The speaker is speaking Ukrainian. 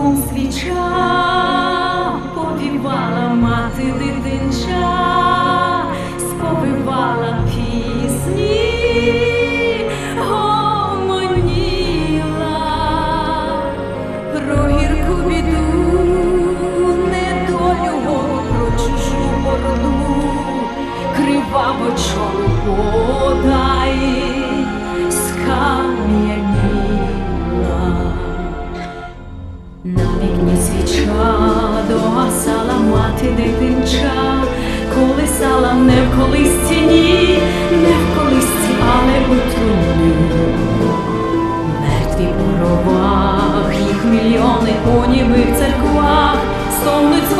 Вогником свіча повівала мати дитинча, сповивала пісні, гомоніла. Про гірку біду, недолю про чужу бороду, криваво чолу догасала мати дитинча, колисала не в колисці, ні, не в колисці, але у трубі. Мертві у робах, їх мільйони у німих церквах, стогнуть